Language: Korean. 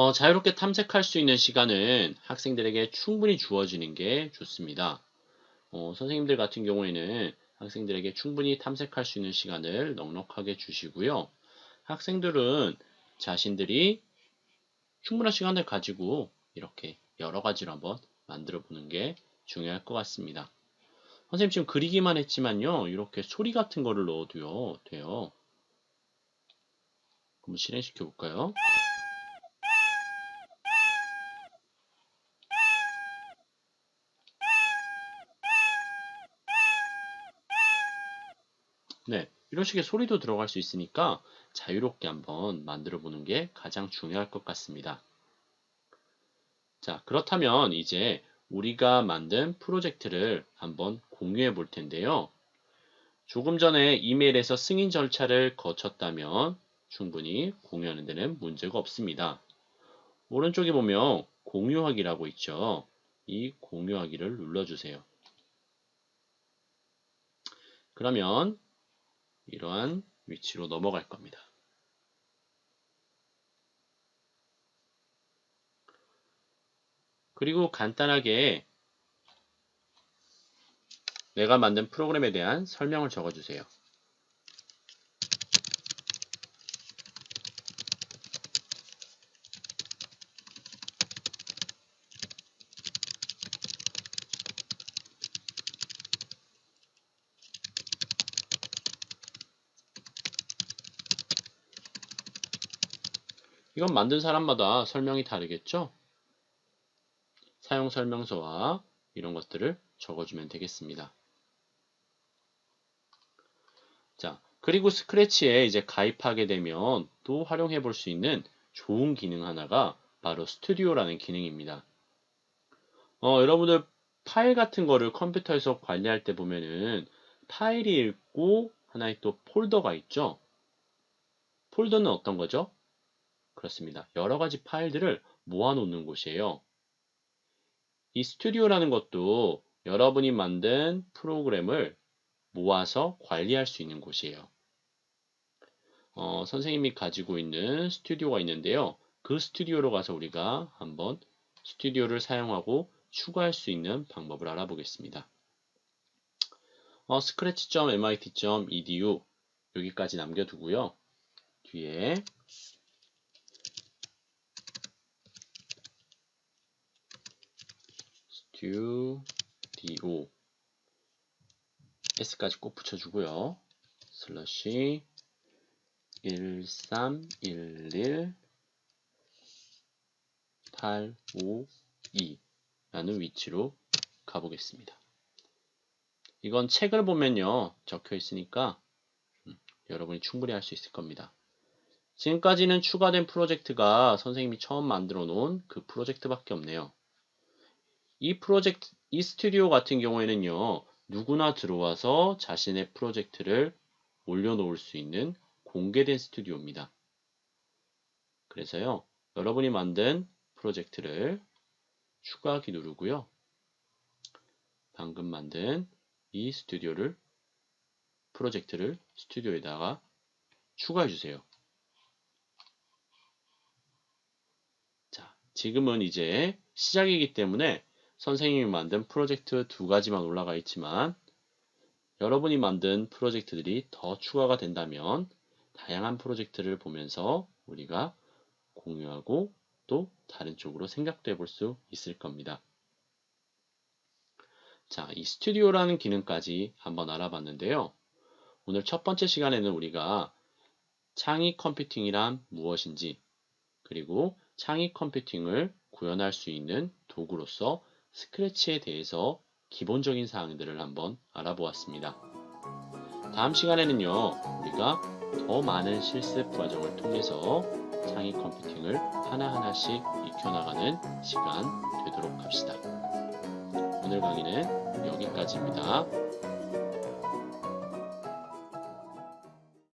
어, 자유롭게 탐색할 수 있는 시간은 학생들에게 충분히 주어지는 게 좋습니다. 어, 선생님들 같은 경우에는 학생들에게 충분히 탐색할 수 있는 시간을 넉넉하게 주시고요. 학생들은 자신들이 충분한 시간을 가지고 이렇게 여러 가지로 한번 만들어 보는 게 중요할 것 같습니다. 선생님 지금 그리기만 했지만요. 이렇게 소리 같은 거를 넣어도요. 돼요. 한번 실행시켜 볼까요? 네, 이런 식의 소리도 들어갈 수 있으니까 자유롭게 한번 만들어 보는 게 가장 중요할 것 같습니다. 자, 그렇다면 이제 우리가 만든 프로젝트를 한번 공유해 볼 텐데요. 조금 전에 이메일에서 승인 절차를 거쳤다면 충분히 공유하는 데는 문제가 없습니다. 오른쪽에 보면 공유하기라고 있죠. 이 공유하기를 눌러주세요. 그러면 이러한 위치로 넘어갈 겁니다. 그리고 간단하게 내가 만든 프로그램에 대한 설명을 적어주세요. 이건 만든 사람마다 설명이 다르겠죠? 사용 설명서와 이런 것들을 적어주면 되겠습니다. 자, 그리고 스크래치에 이제 가입하게 되면 또 활용해 볼 수 있는 좋은 기능 하나가 바로 스튜디오라는 기능입니다. 어, 여러분들 파일 같은 거를 컴퓨터에서 관리할 때 보면은 파일이 있고 하나의 또 폴더가 있죠. 폴더는 어떤 거죠? 그렇습니다. 여러 가지 파일들을 모아놓는 곳이에요. 이 스튜디오라는 것도 여러분이 만든 프로그램을 모아서 관리할 수 있는 곳이에요. 어, 선생님이 가지고 있는 스튜디오가 있는데요. 그 스튜디오로 가서 우리가 한번 스튜디오를 사용하고 추가할 수 있는 방법을 알아보겠습니다. 어, scratch.mit.edu 여기까지 남겨두고요. 뒤에 studio s까지 꼭 붙여주고요. 슬러시 1311 852 라는 위치로 가보겠습니다. 이건 책을 보면요 적혀 있으니까 음, 여러분이 충분히 할 수 있을 겁니다. 지금까지는 추가된 프로젝트가 선생님이 처음 만들어 놓은 그 프로젝트밖에 없네요. 이 프로젝트, 이 스튜디오 같은 경우에는요, 누구나 들어와서 자신의 프로젝트를 올려놓을 수 있는 공개된 스튜디오입니다. 그래서요, 여러분이 만든 프로젝트를 추가하기 누르고요. 방금 만든 이 스튜디오를, 프로젝트를 스튜디오에다가 추가해 주세요. 자, 지금은 이제 시작이기 때문에 선생님이 만든 프로젝트 두 가지만 올라가 있지만 여러분이 만든 프로젝트들이 더 추가가 된다면 다양한 프로젝트를 보면서 우리가 공유하고 또 다른 쪽으로 생각도 해볼 수 있을 겁니다. 자, 이 스튜디오라는 기능까지 한번 알아봤는데요. 오늘 첫 번째 시간에는 우리가 창의 컴퓨팅이란 무엇인지 그리고 창의 컴퓨팅을 구현할 수 있는 도구로서 스크래치에 대해서 기본적인 사항들을 한번 알아보았습니다. 다음 시간에는요, 우리가 더 많은 실습 과정을 통해서 창의 컴퓨팅을 하나하나씩 익혀나가는 시간 되도록 합시다. 오늘 강의는 여기까지입니다.